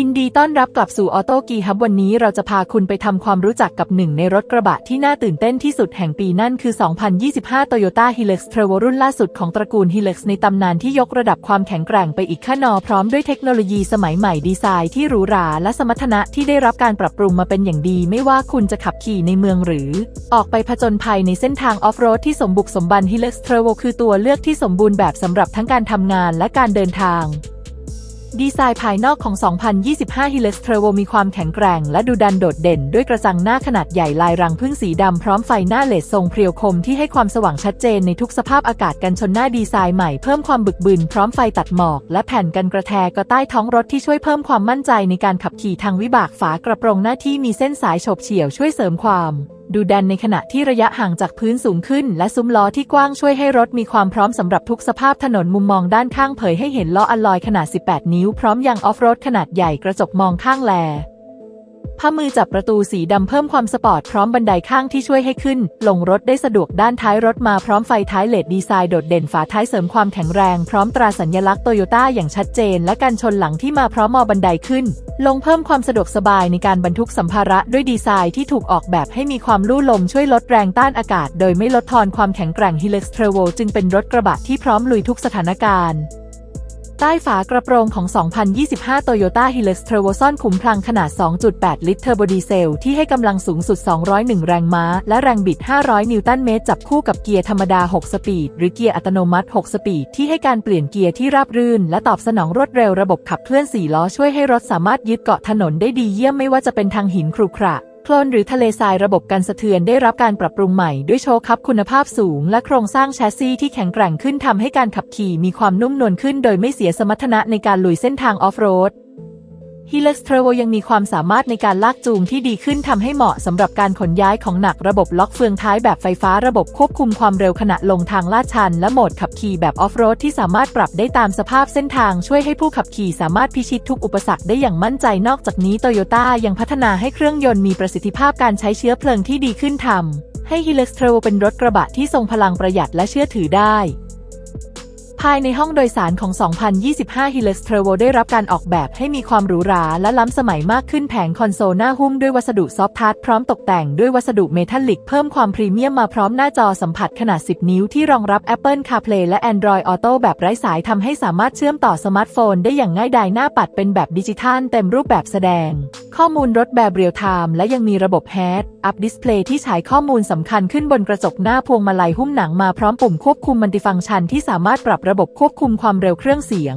ยินดีต้อนรับกลับสู่ออโต้กีฮับวันนี้เราจะพาคุณไปทำความรู้จักกับหนึ่งในรถกระบะที่น่าตื่นเต้นที่สุดแห่งปีนั่นคือ 2025 Toyota Hilux Trevo รุ่นล่าสุดของตระกูล Hilux ในตำนานที่ยกระดับความแข็งแกร่งไปอีกขั้นนอพร้อมด้วยเทคโนโลยีสมัยใหม่ดีไซน์ที่หรูหราและสมรรถนะที่ได้รับการปรับปรุงมาเป็นอย่างดี ไม่ว่าคุณจะขับขี่ในเมืองหรือ ออกไปผจญภัยในเส้นทางออฟโรดที่สมบุกสมบัน Hilux Trevo คือตัวเลือกที่สมบูรณ์แบบสำหรับทั้งการทำงานและการเดินทาง ดีไซน์ภายนอกของ 2025 Hilux Trevo มีความแข็งแกร่งและดูดันโดดเด่น ด้วยกระจังหน้าขนาดใหญ่ลายรังพึ่งสีดำพร้อมไฟหน้าเลดทรงเพรียวคมที่ให้ความสว่างชัดเจนในทุกสภาพอากาศกันชนหน้าดีไซน์ใหม่เพิ่มความบึกบึนพร้อมไฟตัดหมอก และแผ่นกันกระแทกก็ใต้ท้องรถที่ช่วยเพิ่มความมั่นใจในการขับขี่ทางวิบากฝากระโปรงหน้าที่มีเส้นสายโฉบเฉี่ยวช่วยเสริมความ ดูดันในขณะที่ระยะห่างจากพื้นสูงขึ้น และซุ้มล้อที่กว้างช่วยให้รถมีความพร้อมสำหรับทุกสภาพถนนมุมมองด้านข้างเผยให้เห็นล้ออัลลอยขนาด 18 นิ้วพร้อมยางออฟโรดขนาดใหญ่กระจกมองข้างแล ผ้ามือจับประตูสีดำเพิ่มความสปอร์ตพร้อมบันไดข้างที่ช่วยให้ขึ้น ลงรถได้สะดวกด้านท้ายรถมาพร้อมไฟท้ายเลดดีไซน์โดดเด่นฝาท้ายเสริมความแข็งแรงพร้อมตราสัญลักษณ์โตโยต้าอย่างชัดเจน และกันชนหลังที่มาพร้อมมอบันไดขึ้น ลงเพิ่มความสะดวกสบายในการบรรทุกสัมภาระด้วยดีไซน์ที่ถูกออกแบบให้มีความลู่ลมช่วยลดแรงต้านอากาศ โดยไม่ลดทอนความแข็งแกร่ง Hilux Trevo จึงเป็นรถกระบะที่พร้อมลุยทุกสถานการณ์ ใต้ฝากระโปรงของ 2025 Toyota Hilux Trevo ซ่อนขุมพลังขนาด 2.8 ลิตรเทอร์โบดีเซล ที่ให้กำลังสูงสุด 201 แรงม้า และแรงบิด 500 นิวตันเมตร จับคู่กับเกียร์ธรรมดา 6 สปีด หรือเกียร์อัตโนมัติ 6 สปีด ที่ให้การเปลี่ยนเกียร์ที่ราบรื่น และตอบสนองรวดเร็วระบบขับเคลื่อน 4 ล้อช่วยให้รถสามารถยึดเกาะถนนได้ดีเยี่ยมไม่ว่าจะเป็นทางหินครุขระ โคลนหรือทะเลทรายระบบการสะเทือนได้รับการปรับปรุงใหม่ด้วยโชคคับคุณภาพสูง และโครงสร้างแชสซีที่แข็งแกร่งขึ้นทำให้การขับขี่มีความนุ่มนวลขึ้น โดยไม่เสียสมรรถนะในการลุยเส้นทางออฟโรด Hilux Trevo ยังมีความสามารถในการลากจูงที่ดีขึ้นทำให้เหมาะสำหรับการขนย้ายของหนักระบบล็อกเฟืองท้ายแบบไฟฟ้าระบบควบคุมความเร็วขณะลงทางลาดชัน และโหมดขับขี่แบบออฟโรดที่สามารถปรับได้ตามสภาพเส้นทางช่วยให้ผู้ขับขี่สามารถพิชิตทุกอุปสรรคได้อย่างมั่นใจนอกจากนี้โตโยต้ายังพัฒนาให้เครื่องยนต์มีประสิทธิภาพการใช้เชื้อเพลิงที่ดีขึ้นทำให้ Hilux Trevo เป็นรถกระบะที่ทรงพลังประหยัดและเชื่อถือได้ ภายในห้องโดยสารของ 2025 Hilux Trevo ได้รับการออกแบบให้มีความหรูหราและล้ำสมัยมากขึ้นแผงคอนโซลหน้าหุ้มด้วยวัสดุซอฟท์ทัชพร้อมตกแต่งด้วยวัสดุเมทัลลิกเพิ่มความพรีเมียมมาพร้อมหน้าจอสัมผัสขนาด 10 นิ้วที่รองรับ Apple CarPlay และ Android Auto แบบไร้สายทำให้สามารถเชื่อมต่อสมาร์ทโฟน ได้อย่างง่ายดายหน้าปัดเป็นแบบดิจิทัลเต็มรูปแบบแสดง ข้อมูลรถแบบเรียลไทม์และยังมีระบบ Head Up Display ที่ฉายข้อมูลสำคัญขึ้นบนกระจกหน้าพวงมาลัยหุ้มหนังมาพร้อมปุ่มควบคุมมัลติฟังก์ชันที่สามารถปรับระบบควบคุมความเร็วเครื่องเสียง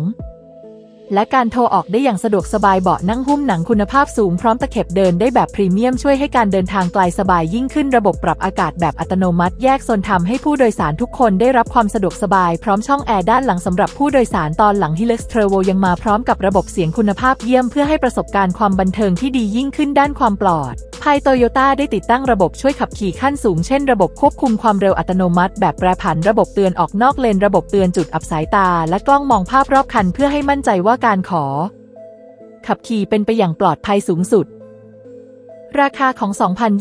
และการโทรออกได้อย่างสะดวกสบายเบาะนั่งหุ้มหนังคุณภาพสูงพร้อมตะเข็บเดินได้แบบพรีเมียมช่วยให้การเดินทางไกลสบายยิ่งขึ้นระบบปรับอากาศแบบอัตโนมัติ แยกโซนทำให้ผู้โดยสารทุกคนได้รับความสะดวกสบายพร้อมช่องแอร์ด้านหลังสำหรับผู้โดยสารตอนหลัง Hilux Trevo ยังมาพร้อมกับระบบเสียงคุณภาพเยี่ยมเพื่อให้ประสบการณ์ความบันเทิงที่ดียิ่งขึ้นด้านความปลอด ภายโตโยต้าได้ติดตั้งระบบช่วยขับขี่ขั้นสูงเช่นระบบควบคุมความเร็วอัตโนมัติ แบบแปรผันระบบเตือนออกนอกเลน ระบบเตือนจุดอับสายตา และกล้องมองภาพรอบคันเพื่อให้มั่นใจว่าการขอ ขับขี่เป็นไปอย่างปลอดภัยสูงสุด ราคาของ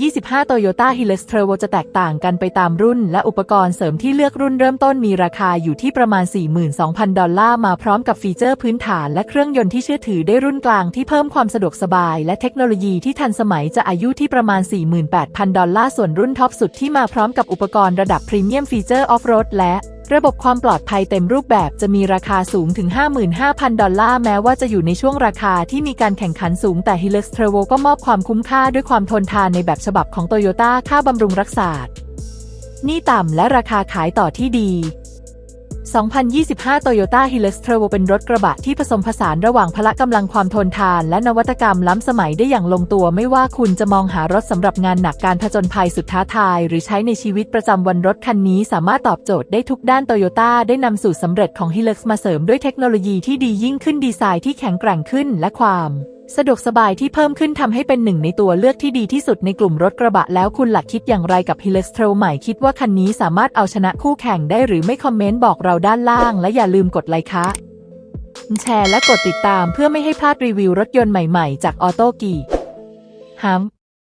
2025 Toyota Hilux Trevo จะแตกต่างกันไปตามรุ่น และอุปกรณ์เสริมที่เลือกรุ่นเริ่มต้นมีราคาอยู่ที่ประมาณ 42,000 ดอลลาร์มาพร้อมกับฟีเจอร์พื้นฐานและเครื่องยนต์ที่เชื่อถือได้รุ่นกลางที่เพิ่มความสะดวกสบาย และเทคโนโลยีที่ทันสมัยจะอายุที่ประมาณ 48,000 ดอลลาร์ส่วนรุ่นท็อปสุดที่มาพร้อมกับอุปกรณ์ระดับพรีเมียมฟีเจอร์ออฟโรดและ ระบบความปลอดภัยเต็มรูปแบบจะมีราคาสูงถึง 55,000 ดอลลาร์ แม้ว่าจะอยู่ในช่วงราคาที่มีการแข่งขันสูงแต่ Hilux t r a v o ก็มอบความคุ้มค่าด้วยความทนทานในแบบฉบับของ Toyota ค่าบำรุงรักษา นี่ต่ำและราคาขายต่อที่ดี 2025 Toyota Hilux Trevo เป็นรถกระบะที่ผสมผสานระหว่างพละกำลังความทนทาน และนวัตกรรมล้ำสมัยได้อย่างลงตัวไม่ว่าคุณจะมองหารถสำหรับงานหนักการผจญภัยสุดท้าทาย หรือใช้ในชีวิตประจำวันรถคันนี้สามารถตอบโจทย์ได้ทุกด้าน Toyota ได้นำสูตรสำเร็จของ Hilux มาเสริมด้วยเทคโนโลยีที่ดียิ่งขึ้นดีไซน์ที่แข็งแกร่งขึ้นและความ สะดวกสบายที่เพิ่มขึ้นทำให้เป็นหนึ่งในตัวเลือกที่ดีที่สุดในกลุ่มรถกระบะแล้วคุณหลักคิดอย่างไรกับ Hilux Trail ใหม่คิดว่าคันนี้สามารถเอาชนะคู่แข่งได้หรือไม่คอมเมนต์บอกเราด้านล่าง และอย่าลืมกดไลค์คะแชร์และกดติดตามเพื่อไม่ให้พลาดรีวิวรถยนต์ใหม่ๆ จากออโต้กีฮัม